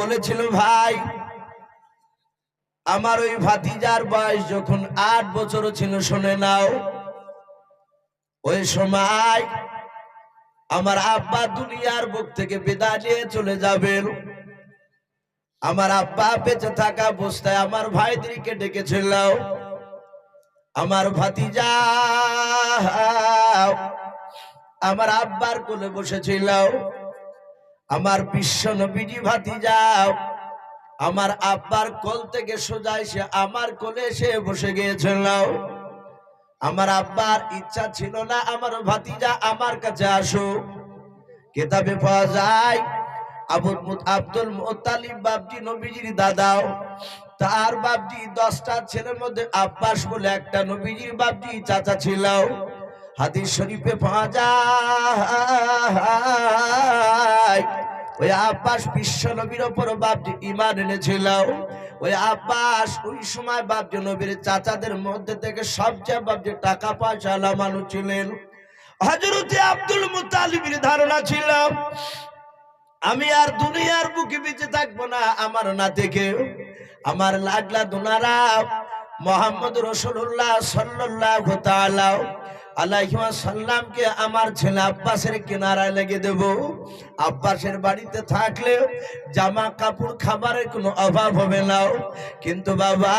বলেছিল, ভাই, আমার ওই ভাতিজার বয়স যখন আট বছর ছিল, শুনে নাও, ওই সময় আমার আব্বা দুনিয়ার বুক থেকে বিদায় নিয়ে চলে যাবেন। আমার আব্বা বেঁচে থাকা অবস্থায় আমার ভাইদেরকে ডেকেছিল। আমার ভাতিজা, আমার আব্বার কোলে বসেছিল। আমার বিশ্ব নবীজি ভাতিজাও আমার আব্বার কোল থেকে সোজা এসে আমার কোলে এসে বসে গিয়েছিল। আমার আব্বার ইচ্ছা ছিল না আমার ভাতিজা আমার কাছে আসো কেতাবে পাওয়া যায় আবুল আব্দুল মোতালিব বাবজি নবীজির দাদাও, তার বাবজি দশটা ছেলের মধ্যে আব্বাস বলে একটা নবীজির বাবজি চাচা ছিল। হাদিস শরীফে পাওয়া যায়, ওই আব্বাস বিশ্ব নবীর ওপর বাপজি ইমান এনেছিল। ওই আব্বাস ওই সময় বাপজি নবীর চাচাদের মধ্যে থেকে সবচেয়ে বাপজি টাকা পয়সা মানুষ ছিলেন। হজরতে আব্দুল মুতালিবের ধারণা ছিল, আমি আর দুনিয়ার বুকে বেঁচে থাকব না আমার না থেকে আমার লাডলা দুনারা মোহাম্মদ রসুল্লাহ সাল্লাহ সাল্লামকে আমার ছেলে আব্বাসের কিনারায় লেগে দেব। আব্বাসের বাড়িতে থাকলে জামা কাপড় খাবারের কোনো অভাব হবে না। কিন্তু বাবা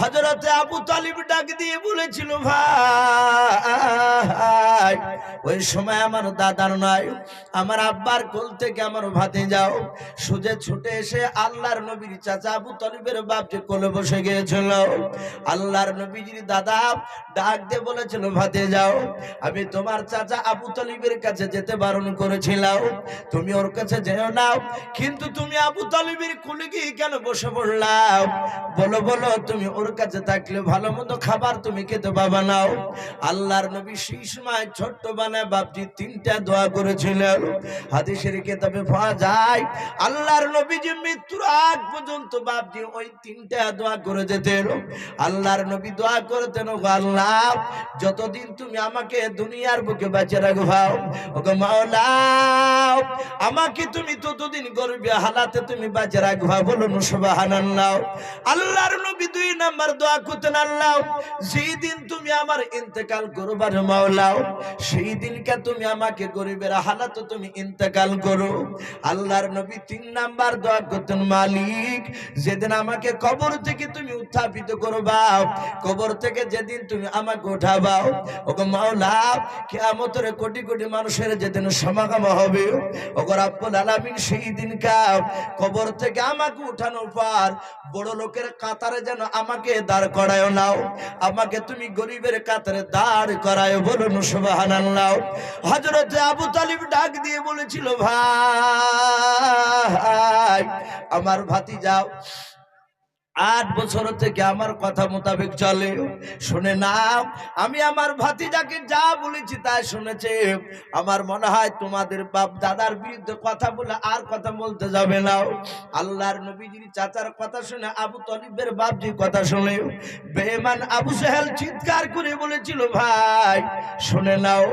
হজরতে আবু তালিব ডাক দিয়ে বলেছিল, ভাই, ওই সময় আমার দাদার নয় আমার আব্বার কোল থেকে আমার ভাতে যাও। সুজে ছুটে এসে আল্লাহর নবীর চাচা আবু তলিবের বাপকে কোলে বসে গিয়েছিল। আল্লাহর নবীজির দাদা ডাক দিয়ে বলেছিল, ভাতে যাও। আমি তোমার চাচা আবু তলিবের কাছে যেতে বারণ করেছিলাম। তুমি ওর কাছে যেও নাও। কিন্তু তুমি আবু তলিবের কোলে গিয়ে কেন বসে পড়লাম বলো বলো, তুমি ওর কাছে থাকলে ভালো মতো খাবার তুমি খেতে পাবা নাও। আল্লাহর নবী সেই সময় ছোট্ট বানায় বাপজি তিনটা দোয়া করেছিলেন। হাদিসের কেতাবে পাওয়া যায়, আল্লাহর নবী যে মৃত্যুর আগ পর্যন্ত বাপজি ওই তিনটা দোয়া করে যেতেন। আল্লাহর নবী দোয়া করতেন আল্লাহ, যতদিন তুমি আমাকে দুনিয়ার বুকে বাঁচে রাখবাও ওকে মাওলা আমাকে তুমি ততদিন গর্বে হালাতে তুমি বাঁচে রাখবা বলুন সুবহানাল্লাহ। আল্লাহর নবী দুই নাম্বার দোয়া করতেন, আল্লাহ, যেই দিন তুমি আমার ইন্তেকাল করবার মাওলাও, সেই দিনকে তুমি আমাকে গরিবের হালাত তুমি ইন্তেকাল করো। আল্লাহর নবী তিন নাম্বার দোয়া করতেন, মালিক, যেদিন আমাকে কবর থেকে তুমি উত্থাপিত করবা, কবর থেকে যেদিন তুমি আমাকে উঠাবাও কোটি কোটি মানুষের যেদিন সমাগম হবে সেই কবর থেকে আমাকে উঠানোর পর বড় লোকের কাতারে যেন আমাকে দাঁড় করায় নাও, আমাকে তুমি গরিবের কাতারে দাঁড় করায় বলুন সুবহানাল্লাহ। হযরত আবু তালিব ডাক দিয়ে বলেছিল, ভাই, আমার ভাতি যাও আট বছর থেকে আমার কথা মোতাবেক চলে। শুনে নাও, আমি আমার ভাতিজাকে যা বলেছি তাই শুনেছে। আমার মনে হয় তোমাদের বাপ দাদার বিরুদ্ধে কথা বলে আর কথা বলতে যাবে না। আল্লাহর নবীজির চাচার কথা শুনে আবু তলিবের বাপজির কথা শুনে বেমান আবু সাহেল চিৎকার করে বলেছিল, ভাই, শুনে নাও,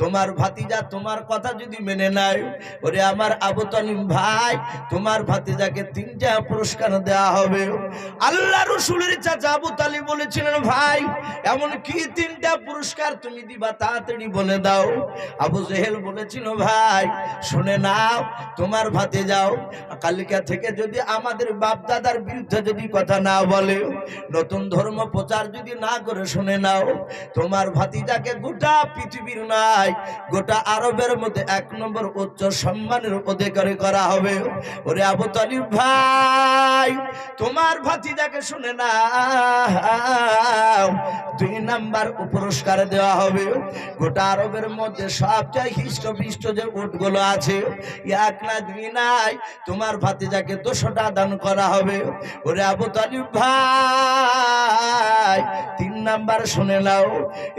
তোমার ভাতিজা তোমার কথা যদি মেনে নাই ওরে আমার আবু তলিম ভাই, তোমার ভাতিজাকে তিনটা পুরস্কার দেওয়া হবে। আল্লাহ রসুলের চাচা আবু তালিব বলেছিলেন, ভাই, এমন কি তিনটা পুরস্কার তুমি দিবা তাড়াতাড়ি বলে দাও? আবু জেহেল বলেছিল, ভাই, শুনে নাও, তোমার ভাতে যাও কালিকা থেকে যদি আমাদের বাপ দাদার বিরুদ্ধে যদি কথা না বলে, নতুন ধর্ম প্রচার যদি না করে শুনে নাও, তোমার ভাতিজাকে গোটা পৃথিবীর নাই গোটা আরবের মধ্যে এক নম্বর উচ্চ সম্মানের অধিকারী করা হবে। ওরে আবু তালিব, ভাই, তোমার ভাতিজাকে শুনে না দুই নাম্বার পুরস্কার দেওয়া হবে। গোটা আরবের মধ্যে সবচেয়ে হিষ্ট পিষ্ট যে উটগুলো আছে, এক না দুই নাই, তোমার ভাতিজাকে দুশোটা দান করা হবে। ওরে আবু তালিব ভাই, তিন নাম্বার শুনে নাও।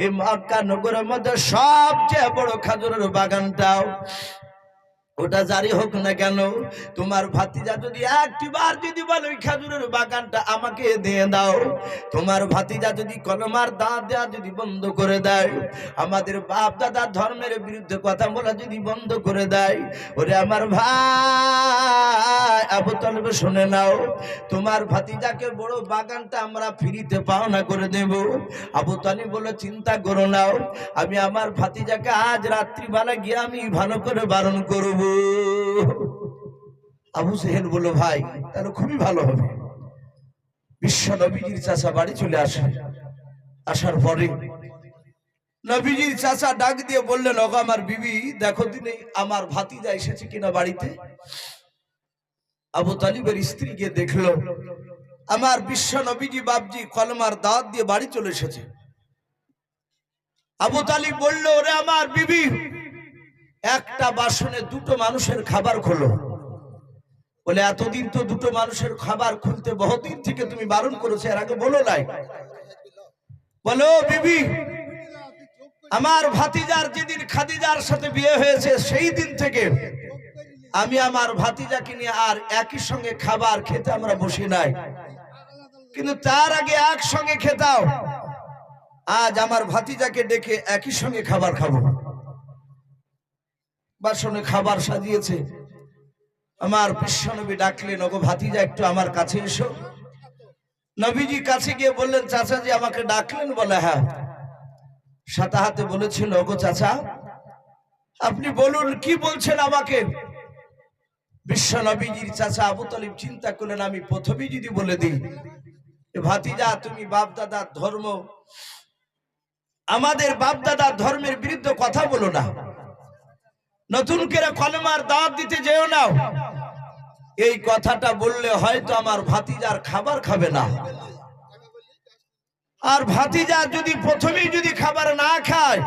এই মক্কা নগরের মধ্যে সবচেয়ে বড় খাজুরের বাগানটাও ওটা জারি হোক না কেন, তোমার ভাতিজা যদি একটি বার যদি বলো, ওই খেজুরের বাগানটা আমাকে দিয়ে দাও। তোমার ভাতিজা যদি কলমার দাঁত দেওয়া যদি বন্ধ করে দেয়, আমাদের বাপ দাদার ধর্মের বিরুদ্ধে কথা বলা যদি বন্ধ করে দেয়, ওরে আমার ভাই, আবু তলবে, শুনে নাও, তোমার ভাতিজাকে বড় বাগানটা আমরা ফিরিতে পাওনা করে দেব। আবু বলে, চিন্তা করো নাও, আমি আমার ভাতিজাকে আজ রাত্রিবেলা গিয়ে আমি ভালো করে বারণ করব। আবু সেহেল বলল, ভাই, তাহলে খুবই ভালো হবে। বিশ্ব নবীজির চাষা বাড়ি চলে আসে। আসার পরে নবীজির চাচা ডাক দিয়ে বললেন, ওগো আমার বিবি, দেখো দিনে আমার ভাতিজা এসেছে কিনা বাড়িতে? আবু তালিবের স্ত্রীকে দেখল, আমার বিশ্ব নবীজি বাবজি কলমার দাঁত দিয়ে বাড়ি চলে এসেছে। আবু তালিব বলল, ওরে আমার বিবি একটা বাসনে দুটো মানুষের খাবার খোলো। বলে, এতদিন তো দুটো মানুষের খাবার খুলতে বহুদিন থেকে তুমি বারণ করেছ, এর আগে বলো নাই। বলো, বিবি, আমার ভাতিজার যেদিন খাদিজার সাথে বিয়ে হয়েছে, সেই দিন থেকে আমি আমার ভাতিজাকে নিয়ে আর একই সঙ্গে খাবার খেতে আমরা বসি নাই। কিন্তু তার আগে একসঙ্গে খেতাও আজ আমার ভাতিজাকে ডেকে একই সঙ্গে খাবার খাব। বাসনে খাবার সাজিয়েছে। আমার বিশ্বনবী ডাকলেন, ওগো ভাতিজা, একটু আমার কাছে এসো। নবীজি কাছে গিয়ে বললেন, চাচাজি আমাকে ডাকলেন? বলে হ্যাঁ। সাতা হাতে বলেছিল, ওগো চাচা, আপনি বলুন, কি বলছেন আমাকে? বিশ্ব নবীজির চাচা আবু তালিব চিন্তা করলেন, আমি প্রথমেই যদি বলে দিই ভাতিজা, তুমি বাপ দাদার ধর্ম, আমাদের বাপ দাদার ধর্মের বিরুদ্ধে কথা বলো না। নতুন করে কলমার দাঁত দিতে যেও না। এই কথাটা বললে হয়তো আমার ভাতিজার খাবার খাবে না। আর ভাতিজা যদি প্রথমেই যদি খাবার না খায়,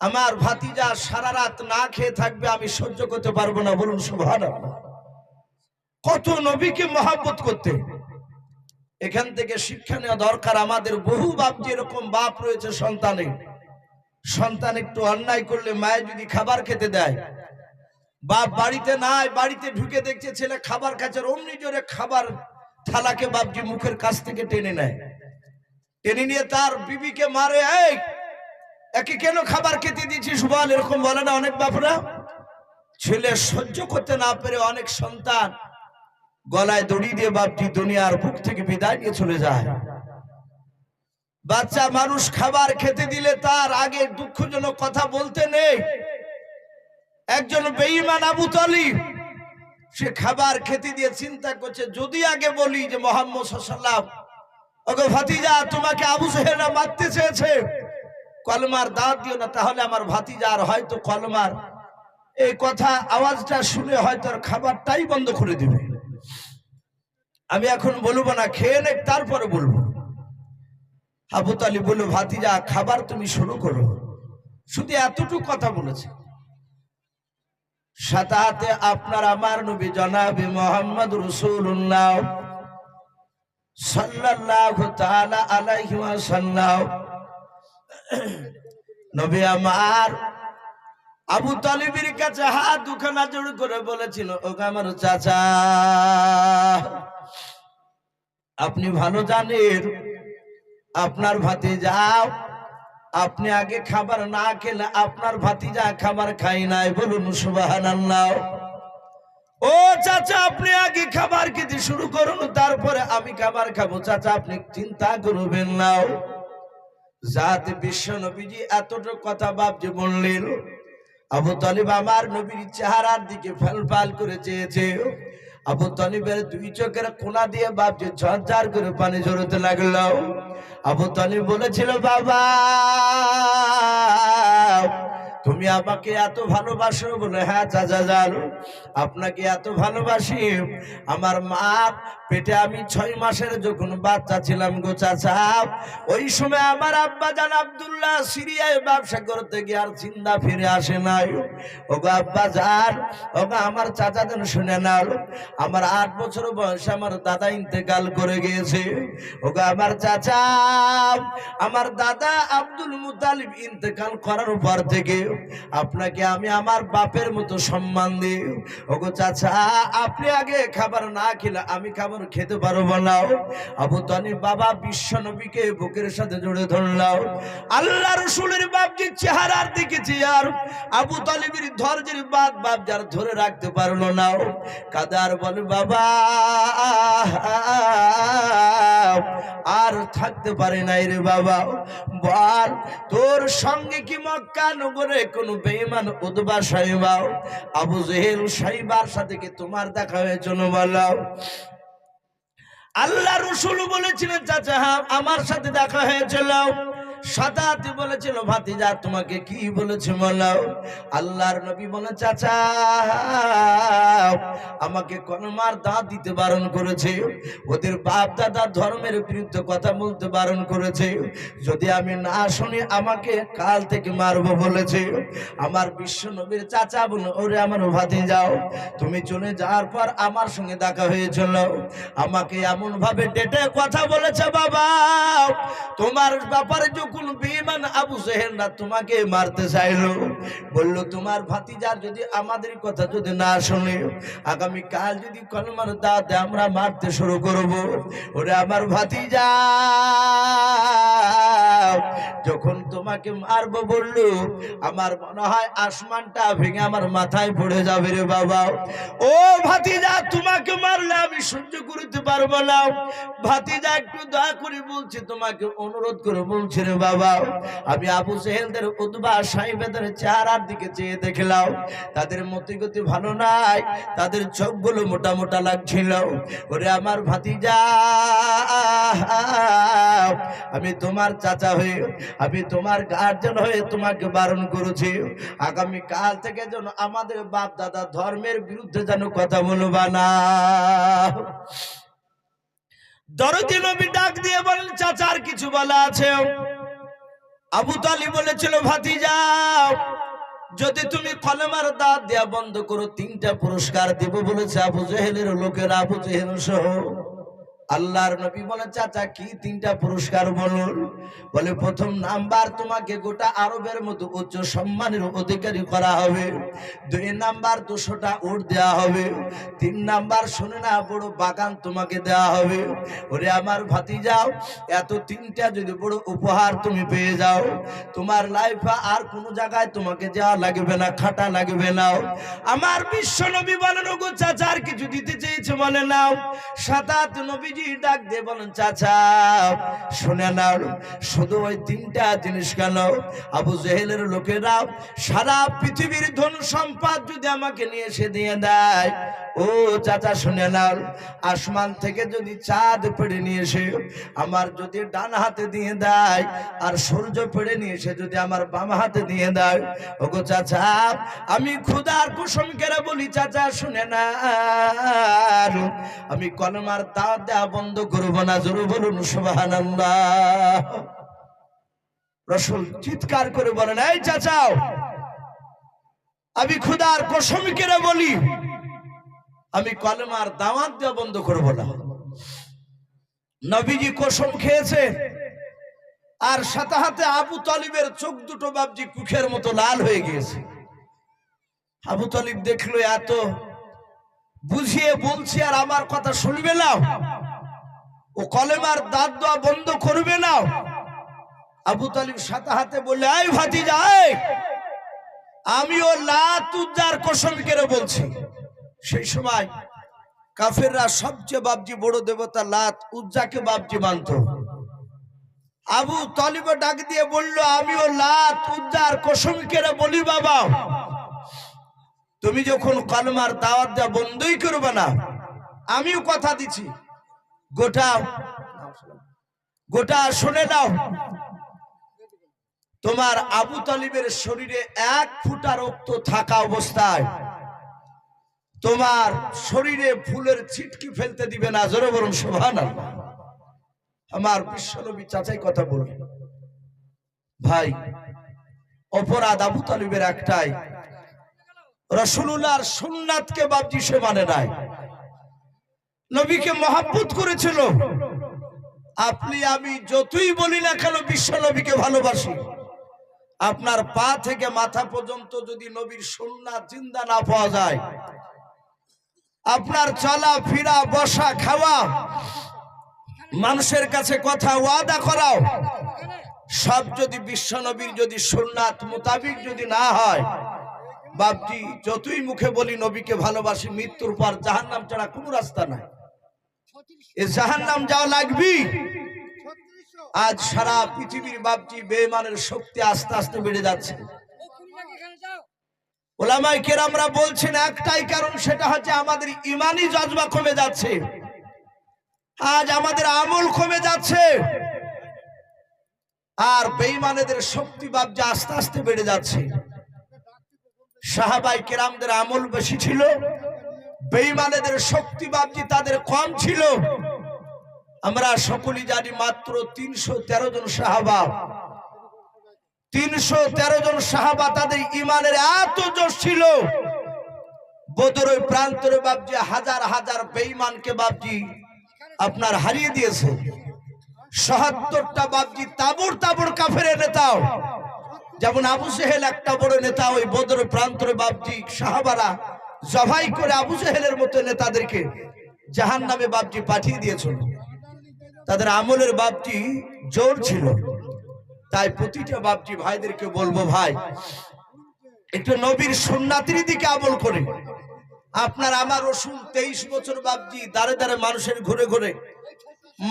আমার ভাতিজা সারা রাত না খেয়ে থাকবে, আমি সহ্য করতে পারব না, বলুন সুভান কত নবীকে মহাব্বত করতে। এখান থেকে শিক্ষা নেওয়া দরকার। আমাদের বহু বাপ যেরকম বাপ রয়েছে সন্তানে সন্তান একটু অন্যায় করলে মায়ের যদি খাবার খেতে দেয়। বাপ বাড়িতে নাই, বাড়িতে ঢুকে দেখছে ছেলে খাবার খাচ্ছে অমনি জোরে খাবার থালাকে বাপজি মুখের কাছ থেকে টেনে নেয়। টেনে নিয়ে তার বিবিকে মারে, এই, একে কেন খাবার খেতে দিয়েছিস বল? এরকম বলে না অনেক বাপরা। ছেলে সহ্য করতে না পেরে অনেক সন্তান গলায় দড়ি দিয়ে বাপটি দুনিয়ার বুক থেকে বিদায় নিয়ে চলে যায়। বাচ্চা মানুষ খাবার খেতে দিলে তার আগে দুঃখজনক কথা বলতে নেই। একজন বেঈমান আবু তালিব, সে খাবার খেতে দিয়ে চিন্তা করছে, যদি আগে বলি যে মোহাম্মদ সাল্লাম ওগো ভাতিজা, তোমাকে আবু সাহেবরা মারতে চেয়েছে। কলমার দাঁত দিও না, তাহলে আমার ভাতিজা আর হয়তো কলমার এই কথা, আওয়াজটা শুনে হয়তো খাবারটাই বন্ধ করে দিবে। আমি এখন বলব না, খেয়ে নে তারপরে বলব। আবু তালি বলল, ভাতিজা, খাবার তুমি শুরু করো। শুধু এতটুকু কথা বলেছে। সাতাহাতে আপনার আমার নবী জনাবি মোহাম্মদ নবী আমার করে বলেছিল ওকে আমার চাচা, আপনি ভালো জানেন আপনার ভাতে যাও আপনি আগে খাবার না খেলে আপনার ভাতিজা খাবার খাই নাই, বলুন সুবাহান ও চাচা, আপনি আগে খাবার খেতে শুরু করুন, তারপরে আমি খাবার খাব। চাচা, আপনি চিন্তা করবেন নাও যাতে বিশ্ব নবীজি এতটুকু কথা বাপজি বললেন, আবু তালিব আমার নবীর চেহারার দিকে ফাল ফাল করে চেয়েছে। আবু তালিবের দুই চোখের কোনা দিয়ে বাপজি ঝরঝর করে পানি ঝরতে লাগল। আবু তালিব বলেছিল, বাবা তুমি আমাকে এত ভালোবাসো? বলে হ্যাঁ চাচা জানো আপনাকে এত ভালোবাসি। আমার মা পেটে আমি ছয় মাসের যখন বাচ্চা ছিলাম গো চাচা, ওই সময় আমার আব্বা জান আবদুল্লাহ সিরিয়ায় ব্যবসা করতে গিয়ে আর চিন্তা ফিরে আসে নাই। ওগো আব্বা যান ওগো আমার চাচা যেন শুনে নাও, আমার আট বছর বয়সে আমার দাদা ইন্তেকাল করে গিয়েছে। ওগো আমার চাচা, আমার দাদা আব্দুল মুতালিব ইন্তেকাল করার পর থেকে আপনাকে আমি আমার বাপের মতো সম্মান দিই। ওগো চাচা, আপনি আগে খাবার না খেলে আমি খাবার খেতে পারব না। আবু তানি বাবা বিশ্ব নবীকে বুকের সাথে জড়ে ধরলাম। আল্লাহ রসুলের বাপজির চেহারার দিকে আর আবু তালিবের ধৈর্যের বাদ বাপ যার ধরে রাখতে পারল না। কাদার বলে, বাবা, আর থাকতে পারে নাই রে বাবা। বল, তোর সঙ্গে কি মক্কা নগরে কোন বেঈমান উদবা সাহেবাও, আবু জেহেল সাহেবার সাথে কি তোমার দেখা হয়েছিল বলাও আল্লাহ রসুল বলেছিলেন, চাচা, আমার সাথে দেখা হয়েছিল। সাদাতে বলেছিল, ভাতিজা, তোমাকে কি বলেছে বলাও আল্লাহর নবী বলে, চাচা, আমাকে কলমার দাঁত দিতে বারণ করেছে। ওদের বাপ দাদা ধর্মের বিরুদ্ধে কথা বলতে বারণ করেছে। যদি আমি না শুনি, আমাকে কাল থেকে মারবো বলেছে। আমার বিশ্ব নবীর চাচা বলে, ওরে আমার ভাতি যাও তুমি চলে যাওয়ার পর আমার সঙ্গে দেখা হয়েছিল। আমাকে এমন ভাবে ডেটে কথা বলেছে বাবা। তোমার ব্যাপারে বেমান আবু সেহেনরা তোমাকে মারতে চাইলো? বলল, তোমার ভাতিজা যদি আমাদের কথা যদি না শুনে আগামী কাল যদি কলমার দাঁতে আমরা মারতে শুরু করব। ওরে আমার ভাতিজা, যখন তোমাকে মারবো বলল, আমার মনে হয় আসমানটা ভেঙে আমার মাথায় পড়ে যাবে রে বাবা। ও ভাতিজা, তোমাকে মারলে আমি সহ্য করতে পারব না। ভাতিজা একটু দয়া করে বলছি, তোমাকে অনুরোধ করে বলছি রে বাবা, আমি আবু সেহেলদের উদ্বা সাহেবেদের চেহারার দিকে চেয়ে দেখলাম। তাদের মতি গতি ভালো নাই, তাদের চোখগুলো মোটা মোটা লাগছিল। ওরে আমার ভাতিজা, আমি তোমার চাচা হয়ে, আমি তোমার গার্জেন হয়ে তোমাকে বারণ করেছি। আগামী কাল থেকে যেন আমাদের বাপ দাদা ধর্মের বিরুদ্ধে যেন কথা বলবা না। দরদি নবী ডাক দিয়ে বলেন, চাচার কিছু বলা আছে? আবু তালি বলেছিল ভাতি যাও যদি তুমি কলমার দাঁত দেয়া বন্ধ করো, তিনটা পুরস্কার দেব, বলেছে আবু জেহেলের লোকের, আবু জেহেল সহ। আল্লাহর নবী বলে চাচা, কি তিনটা পুরস্কার বলুন বলে, প্রথম নাম্বার তোমাকে গোটা আরবের মতো উচ্চ সম্মানের অধিকারী করা হবে। দুই নাম্বার দুশোটা উট দেওয়া হবে। তিন নাম্বার শুনে না, বড় বাগান তোমাকে দেওয়া হবে। ওরে আমার ভাতি যাও এত তিনটা যদি বড় উপহার তুমি পেয়ে যাও, তোমার লাইফে আর কোনো জায়গায় তোমাকে যাওয়া লাগবে না, খাটা লাগবে না। আমার বিশ্ব নবী বলেন গো চাচা, আর কিছু দিতে চেয়েছে বলে নাও। সাতাত ডাক বলেন, চাচা, শুনে নাও, শুধু ওই তিনটা জিনিস কেন? আবু জেহেলের লোকেরা সারা পৃথিবীর ধন সম্পদ যদি আমাকে নিয়ে এসে দিয়ে দেয়, ও চাচা, শুনে নাও, আসমান থেকে যদি চাঁদ পেড়ে নিয়ে এসে আমার যদি ডান হাতে দিয়ে দেয় আর সূর্য পেড়ে নিয়ে এসে যদি আমার বাম হাতে দিয়ে দেয়, ওগো চাচা, আমি খুদার কুসুম কেরা বলি, চাচা, শুনে না আমি কলমার দাওয়াত দেওয়া বন্ধ করব না, জোর বলুন, সুবহানাল্লাহ। রসুল চিৎকার করে বলেন, এই চাচাও, আমি খুদার কসম কেরা বলি, আমি কলমার দাওয়াত দেওয়া বন্ধ করব না। নবীজি কসম খেয়েছে, আর সাথে হাতে আবু তালিবের চোখ দুটো বাবজি কুখের মতো লাল হয়ে গিয়েছে। আবু তালিব দেখল, এত বুঝিয়ে বলছি আর আমার কথা শুনবে না? ও কলেমার দাঁত দেওয়া বন্ধ করবে না। আবু তালিব সাথে হাতে বললে আই ভাতি যায় আমিও লাতুজার কসম কেড়ে বলছি, সেই সময় কাফেররা সবচেয়ে বাবজি বড় দেবতা লাত উজ্জাকে বাবজি মানত। আবু তলিব ডাক দিয়ে বলল, আমিও লাত উজ্জার কসম কেড়ে বলি বাবা, তুমি যখন কলমার দাওয়াত দেওয়া বন্ধই করবে না। আমিও কথা দিচ্ছি গোটা গোটা শুনে নাও। তোমার আবু তালিবের শরীরে এক ফুটা রক্ত থাকা অবস্থায় তোমার শরীরে ফুলের ছিটকি ফেলতে দিবে না, জোরে বরং শোভান আমার বিশ্বনবী চাচাই কথা বলবে ভাই, অপরাধ আবু তালিবের একটাই। রসুল্লাহর সুন্নাতকে বাবজি সে মানে নাই। নবীকে মহাব্বত করেছিল। আপনি আমি যতই বলি না কেন বিশ্ব নবীকে ভালোবাসি। আপনার পা থেকে মাথা পর্যন্ত যদি নবীর সুন্নাত চিন্তা না পাওয়া যায়, আপনার চলা, ফিরা, বসা, খাওয়া, মানুষের কাছে কথা ওয়াদা করাও সব যদি বিশ্বনবীর যদি সুন্নাত মোতাবিক যদি না হয়, বাপজি, যতই মুখে বলি নবীকে ভালোবাসি, মৃত্যুর পর জাহান্নাম ছাড়া কোনো রাস্তা নাই। এ যাওয়া লাগবি। আজ সারা পৃথিবীর বাপজি বেমানের শক্তি আস্তে আস্তে বেড়ে যাচ্ছে। ওলামাই কেরামরা বলছেন, একটাই কারণ সেটা হচ্ছে আমাদের ইমানি জজবা কমে যাচ্ছে। আজ আমাদের আমল কমে যাচ্ছে। আর বেইমানেদের শক্তি বাপজি আস্তে আস্তে বেড়ে যাচ্ছে। সাহাবাই কেরামদের আমল বেশি ছিল। বেইমানেদের শক্তি বাপজি তাদের কম ছিল। আমরা সকলেই জানি মাত্র তিনশো তেরো জন সাহাবা। তিনশো তেরো জন সাহাবা তাদের ইমানের এত জোর ছিল। বদর ওই প্রান্তরে বাপজি হাজার হাজার বেইমানকে বাপজি আপনার হারিয়ে দিয়েছে। সহাত্তরটা বাপজি তাবুর তাবুর কাফের নেতাও যেমন আবু সেহেল একটা বড় নেতা, ওই বদর প্রান্তরে বাপজি সাহাবারা জবাই করে আবু সেহেলের মতো নেতাদেরকে জাহান নামে বাপজি পাঠিয়ে দিয়েছিল। তাদের আমলের বাপটি জোর ছিল। তাই প্রতিটা বাপটি ভাইদেরকে বলব, ভাই, একটু নবীর সুন্নাতির দিকে আমল করে। আপনার আমার রসুল তেইশ বছর বাপজি দাঁড়ে দাঁড়ে মানুষের ঘুরে ঘুরে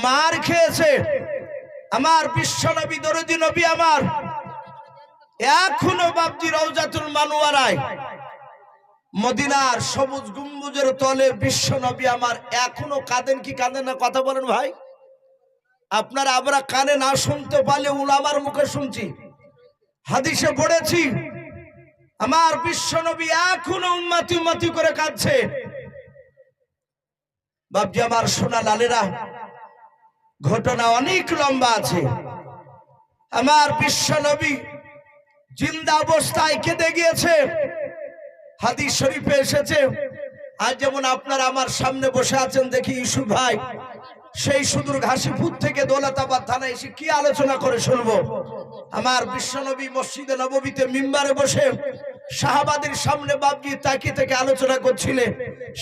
মার খেয়েছে। আমার বিশ্ব নবী দরদি নবী আমার এখনও বাপজি রওজাতুল মানুয়ারায় মদিনার সবুজ গুম্বুজের তলে বিশ্ব নবী আমার। এখনও কাঁদেন কি কাঁদেন না কথা বলেন ভাই? আপনারা আমরা কানে না শুনতে পারলে উলামার মুখে শুনছি। হাদিসে পড়েছি, আমার বিশ্ব নবী এখনও উন্মাতি উন্মাতি করে কাঁদছে। বাপজি আমার সোনা লালেরা, ঘটনা অনেক লম্বা আছে। আমার বিশ্ব নবী জিন্দা অবস্থায় কেঁদে গিয়েছে। হাদিস শরীফে এসেছে, আজ যেমন আপনারা আমার সামনে বসে আছেন দেখি ইসু ভাই, সেই সুদূর ঘাসিপুর থেকে দৌলতাবাদ থানায় এসে কি আলোচনা করে শুনব? আমার বিশ্বনবী মসজিদে নববীতে মিম্বারে বসে সাহাবাদের সামনে বাবজি তাকে থেকে আলোচনা করছিলেন।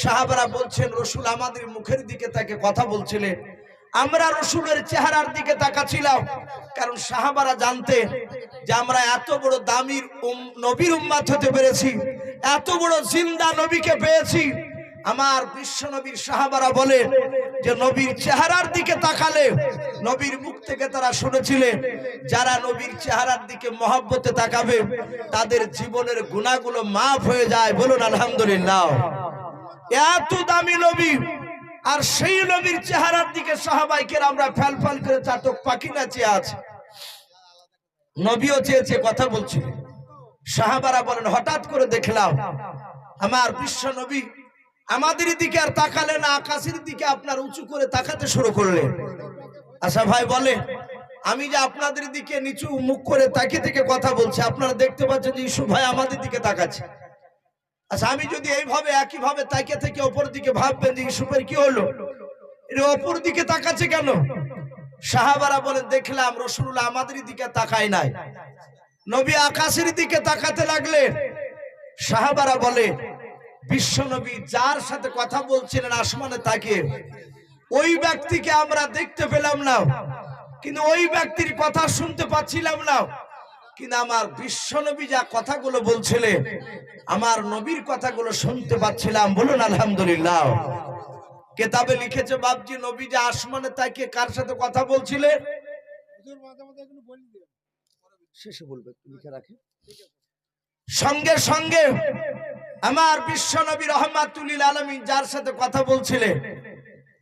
সাহাবারা বলছেন, রসুল আমাদের মুখের দিকে তাকে কথা বলছিলেন। আমরা রসুলের চেহারার দিকে তাকাচ্ছিলাম কারণ সাহাবারা জানতে যে আমরা এত বড় দামির নবীর উম্মাত হতে পেরেছি, এত বড় জিন্দা নবীকে পেয়েছি। আমার বিশ্ব নবীর সাহাবারা বলে যে নবীর চেহারার দিকে তাকালে নবীর মুখ থেকে তারা শুনেছিলেন, যারা নবীর চেহারার দিকে মহব্বতে তাকাবে, তাদের জীবনের গুণাগুলো মাফ হয়ে যায়। বলুন, আলহামদুলিল্লাহ। এত দামি নবী আর সেই নবীর চেহারার দিকে সাহাবাইকের আমরা ফ্যাল ফ্যাল করে চাতক পাখি নাচিয়ে আছে। নবীও চেয়েছে কথা বলছিল। সাহাবারা বলেন, হঠাৎ করে দেখলাম আমার বিশ্ব নবী আমাদের দিকে আর তাকালে না, আকাশের দিকে আপনার উঁচু করে তাকাতে শুরু করলেন। আচ্ছা ভাই বলে আমি যে আপনাদের দিকে নিচু মুখ করে তাকিয়ে থেকে কথা বলছি, আপনারা দেখতে পাচ্ছেন যে ইসু ভাই আমাদের দিকে তাকাচ্ছে। আচ্ছা আমি যদি এইভাবে একই ভাবে তাকিয়ে থেকে ওপর দিকে ভাববেন যে ইসুফের কি হলো? এটা ওপর দিকে তাকাচ্ছে কেন? সাহাবারা বলে দেখলাম রসুল্লাহ আমাদের দিকে তাকায় নাই। নবী আকাশের দিকে তাকাতে লাগলেন। সাহাবারা বলে, বিশ্ব নবী যার সাথে কথা বলছিলেন আসমানে তাকিয়ে, ওই ব্যক্তিকে আমরা দেখতে পেলাম না। কিন্তু ওই ব্যক্তির কথা শুনতে পাচ্ছিলাম না। কিন্তু আমার বিশ্ব নবী যা কথাগুলো বলছিলেন আমার নবীর কথাগুলো শুনতে পাচ্ছিলাম। বলুন আলহামদুলিল্লাহ। কেতাবে লিখেছে বাবজি নবী যে আসমানে তাকিয়ে কার সাথে কথা বলছিলেন শেষে বলবে লিখে রাখে। সঙ্গে সঙ্গে আমার বিশ্ব নবী রহমাতুল্লিল আলমী যার সাথে কথা বলছিলেন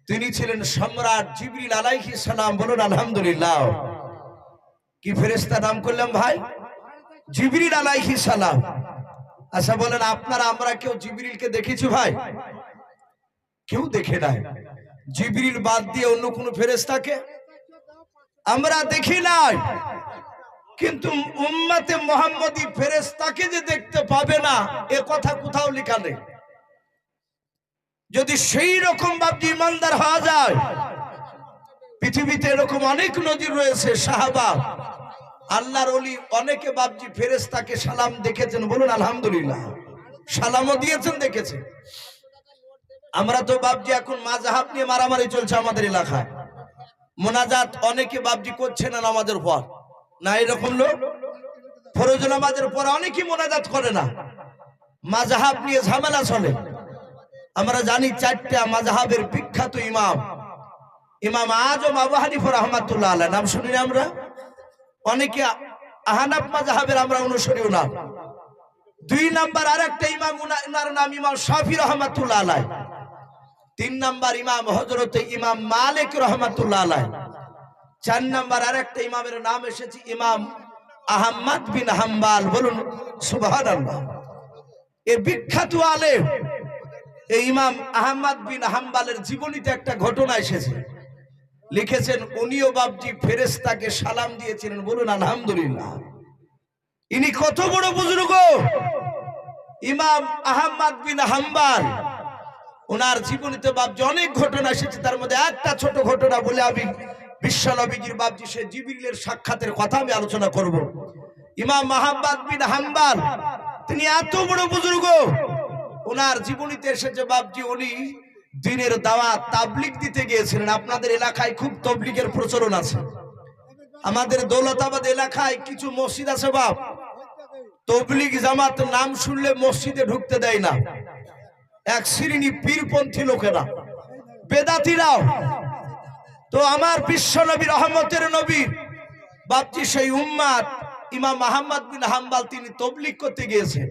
তিনি ছিলেন সম্রাট জিবরিল আলাইহি সালাম। বলুন আলহামদুলিল্লাহ। কি ফেরেস্তা নাম করলাম ভাই? জিবরিল আলাইহি সালাম। আচ্ছা বলেন, আপনারা, আমরা কেউ জিবরিলকে দেখেছি ভাই? কেউ দেখে নাই। জিবরিল বাদ দিয়ে অন্য কোন ফেরেস্তাকে আমরা দেখি নাই। কিন্তু উম্মাতে মোহাম্মদী ফেরেস্তাকে যে দেখতে পাবে না, এ কথা কোথাও লেখা নেই। যদি সেই রকম ভাবে ইমানদার হওয়া যায়, পৃথিবীতে এরকম অনেক নদী রয়েছে শাহবাগ আল্লাহর অলি অনেকে বাবজি ফেরেস্তাকে সালাম দেখেছেন, বলুন আলহামদুলিল্লাহ। সালামও দিয়েছেন, দেখেছেন। আমরা তো বাবজি এখন মাজাহাব নিয়ে মারামারি চলছে আমাদের এলাকায়। মোনাজাত অনেকে বাবজি করছে না নামাজের পর। না এরকম লোক? ফরজ নামাজের পর অনেকেই মোনাজাত করে না। মাজাহাব নিয়ে ঝামেলা চলে। আমরা জানি চারটা মাজাহাবের বিখ্যাত ইমাম। ইমাম আজম আবু হানিফা রহমাতুল্লাহ আলাহ নাম শুনি আমরা? অনেকে আহানাব মাজাহাবের আমরা অনুসরীও না। দুই নাম্বার আর একটা ইমাম উনা- উনার নাম ইমাম শাফি রহমাতুল্লাহ আলাই তিন নাম্বার ইমাম হজরত ইমাম মালিক রহমাতুল্লাহ আলাই চার নাম্বার আর একটা ইমামের নাম এসেছে ইমাম আহম্মদ বিন হাম্বাল। বলুন সুবহান এ বিখ্যাত আলেম, এই ইমাম আহম্মদ বিন হাম্বালের জীবনীতে একটা ঘটনা এসেছে। লিখেছেন, উনিও বাবজি ফেরেস্তাকে সালাম দিয়েছিলেন। বলুন, আলহামদুলিল্লাহ। ইনি কত বড় বুজুর্গ। ইমাম আহম্মদ বিন হাম্বাল, ওনার জীবনীতে বাবজি অনেক ঘটনা এসেছে। তার মধ্যে একটা ছোট ঘটনা বলে আমি বিশ্বনবীজির বাবজি সে জিবিলের সাক্ষাতের কথা আমি আলোচনা করব। ইমাম মাহাম্মদ বিন হাম্বাল, তিনি এত বড় বুজুর্গ। ওনার জীবনীতে এসেছে বাবজি উনি দিনের দাওয়াত, তাবলিগ দিতে গিয়েছিলেন। আপনাদের এলাকায় খুব তবলিগের প্রচলন আছে। আমাদের দৌলতাবাদ এলাকায় কিছু মসজিদ আছে বাপ। তবলিগ জামাত নাম শুনলে মসজিদে ঢুকতে দেয় না। এক শ্রেণি পীরপন্থী লোকেরা। বেদাতিরাও। তো আমার বিশ্ব নবী, রহমতের নবী, বাপজি সেই উম্মাদ, ইমাম আহমদ বিন হাম্বাল, তিনি তবলিগ করতে গিয়েছেন।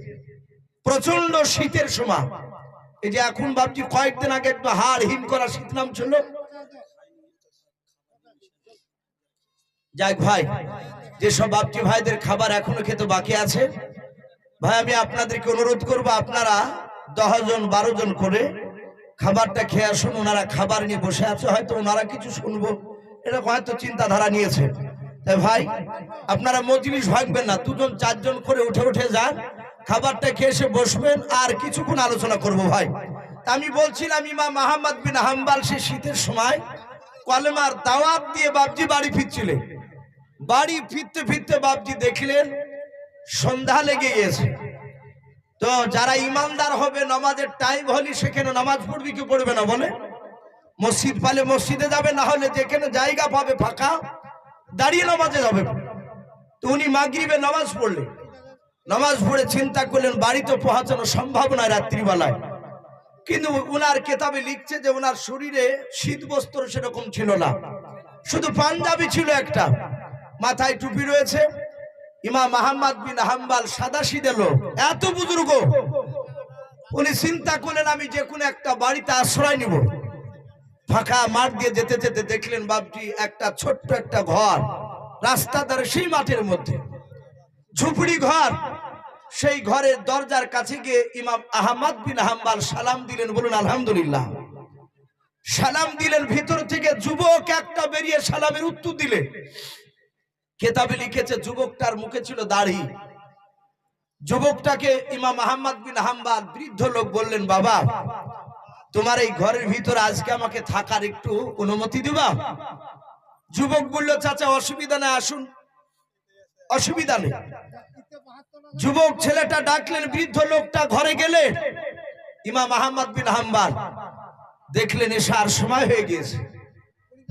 প্রচণ্ড শীতের সময়। এই যে এখন বাপজি কয়েকদিন আগে একটু হাড় হিম করা শীত নাম ছিল যাক ভাই যেসব বাপজি ভাইদের খাবার এখনও খেতে বাকি আছে। ভাই, আমি আপনাদেরকে অনুরোধ করব, আপনারা দশ জন, বারো জন করে খাবারটা খেয়ে আসুন, ওনারা খাবার নিয়ে বসে আছে, হয়তো ওনারা কিছু শুনব। এরকম হয়তো চিন্তাধারা নিয়েছে। তাই ভাই, আপনারা মজলিস ভাগবেন না, দুজন, চারজন করে উঠে উঠে যান খাবারটা খেয়ে এসে বসবেন, আর কিছুক্ষণ আলোচনা করব ভাই। আমি বলছিলাম, ইমাম আহমদ বিন হাম্বাল সে শীতের সময় কলেমার দাওয়াত দিয়ে বাবজি বাড়ি ফিরছিলেন। বাড়ি ফিরতে ফিরতে বাবজি দেখলেন, সন্ধ্যা লেগে গিয়েছে তো যারা ইমানদার হবে, নামাজের টাইম হলে সেখানে নামাজ পড়বি কি পড়বে না বলে? মসজিদ পালে মসজিদে যাবে, না হলে যেখানে জায়গা পাবে ফাঁকা, দাঁড়িয়ে নামাজে যাবে। তো উনি মাগরিবে নামাজ পড়লেন। নামাজ পড়ে চিন্তা করলেন বাড়িতে পৌঁছানো সম্ভব নয় রাত্রিবেলায়। কিন্তু উনার কেতাবে লিখছে যে ওনার শরীরে শীত বস্ত্র সেরকম ছিল না। শুধু পাঞ্জাবি ছিল একটা। মাথায় টুপি রয়েছে। ইমাম আহমদ বিন হাম্বাল সাদা সিদে লোক। এত বুজুর্গ। উনি চিন্তা করলেন, আমি যে কোনো একটা বাড়িতে আশ্রয় নিব। ফাঁকা মাঠ দিয়ে যেতে যেতে দেখলেন বাপজি একটা ছোট্ট একটা ঘর, রাস্তা ধারে সেই মাঠের মধ্যে। ঝুপড়ি ঘর। সেই ঘরের দরজার কাছে গিয়ে ইমাম আহমদ বিন হাম্বাল সালাম দিলেন, বলুন, আলহামদুলিল্লাহ। সালাম দিলেন, ভিতর থেকে যুবক একটা বেরিয়ে সালামের উত্তর দিলেন কেতাবে লিখেছে, যুবকটার মুখে ছিল দাড়ি। যুবকটাকে ইমাম আহমদ বিন হাম্বাল বৃদ্ধ লোক বললেন, বাবা, তোমার এই ঘরের ভিতরে আজকে আমাকে থাকার একটু অনুমতি দিবা? যুবক বলল, চাচা, অসুবিধা নেই, আসুন। অসুবিধা নেই। যুবক ছেলেটা ডাকলেন, বৃদ্ধ লোকটা ঘরে গেলে ইমাম আহমদ বিন হাম্বাল দেখলেন এসে আর সময় হয়ে গিয়েছে।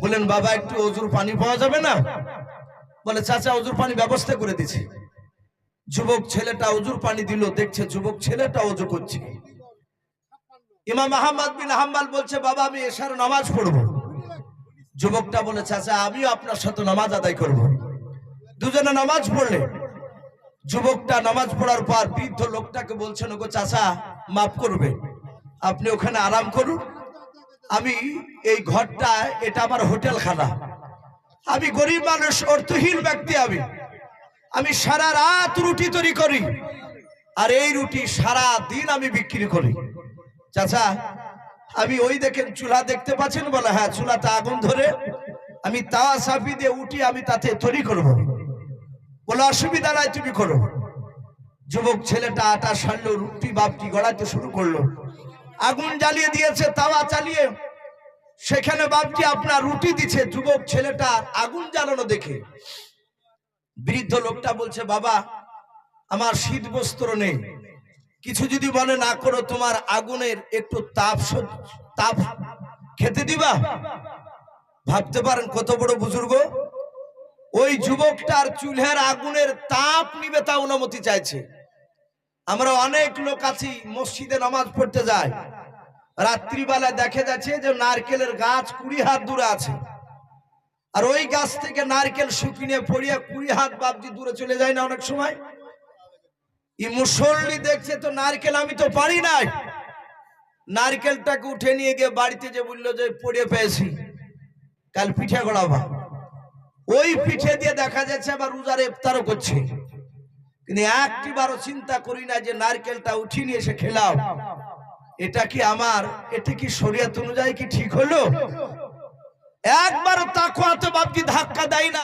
বললেন, বাবা, একটু অজুর পানি পাওয়া যাবে না? বলে, চাচা, অজুর পানি ব্যবস্থা করে দিছি যুবক ছেলেটা অজুর পানি দিল, দেখছে যুবক ছেলেটা অজু করছে। ইমাম আহমদ বিন হাম্বাল বলছে, বাবা, আমি এসার নামাজ পড়ব। যুবকটা বলে, চাচা, আমিও আপনার সাথে নামাজ আদায় করব। দুজনে নামাজ পড়লে। যুবকটা নামাজ পড়ার পর বৃদ্ধ লোকটাকে বলছেন গো চাচা, মাফ করবে। আপনি ওখানে আরাম করুন। আমি এই ঘরটা, এটা আমার হোটেল খানা আমি গরিব মানুষ, অর্থহীন ব্যক্তি আমি। আমি সারা রাত রুটি তৈরি করি। আর এই রুটি সারা দিন আমি বিক্রি করি। চাচা, আমি ওই দেখেন চুলা দেখতে পাচ্ছেন বলে হ্যাঁ চুলাটা আগুন ধরে। আমি তাওয়া সাফি দিয়ে উঠি, আমি তাতে তৈরি করব। বলে, অসুবিধা নাই, তুমি করো যুবক ছেলেটা আটা সারলো, রুটি বাপটি গড়াইতে শুরু করল। আগুন জ্বালিয়ে দিয়েছে, তাওয়া চালিয়ে। সেখানে বাপটি আপনার রুটি দিচ্ছে, যুবক ছেলেটা আগুন জ্বালানো দেখে। বৃদ্ধ লোকটা বলছে, বাবা, আমার শীত বস্ত্র নেই। কিছু যদি বলে না করো, তোমার আগুনের একটু তাপ তাপ খেতে দিবা? ভাবতে পারেন কত বড় বুজুর্গ। ওই যুবকটার চুলহের আগুনের তাপ নিবে তা অনুমতি চাইছে। আমরা অনেক লোক আছি, মসজিদে নামাজ পড়তে যাই। রাত্রিবেলা দেখে যাচ্ছে যে নারকেলের গাছ কুড়ি হাত দূরে আছে। আর ওই গাছ থেকে নারকেল শুকিয়ে পড়িয়া কুড়ি হাত বাবজি দূরে চলে যায় না অনেক সময়? এই মুসল্লি দেখছে তো নারকেল, আমি তো পারি নাই। নারকেলটাকে উঠে নিয়ে গিয়ে বাড়িতে যে বলল যে পড়ে পেয়েছি। কাল পিঠে গড়াবা। ওই পিঠে দিয়ে দেখা যাচ্ছে আবার রোজার ইফতারও করছে। কিন্তু একটি বারও চিন্তা করি না যে নারকেলটা উঠি নিয়ে এসে খেলাও। এটা কি আমার? এটা কি শরীয়ত অনুযায়ী কি ঠিক হলো? একবার তাকুয়া তো বাপজি ধাক্কা দেয় না।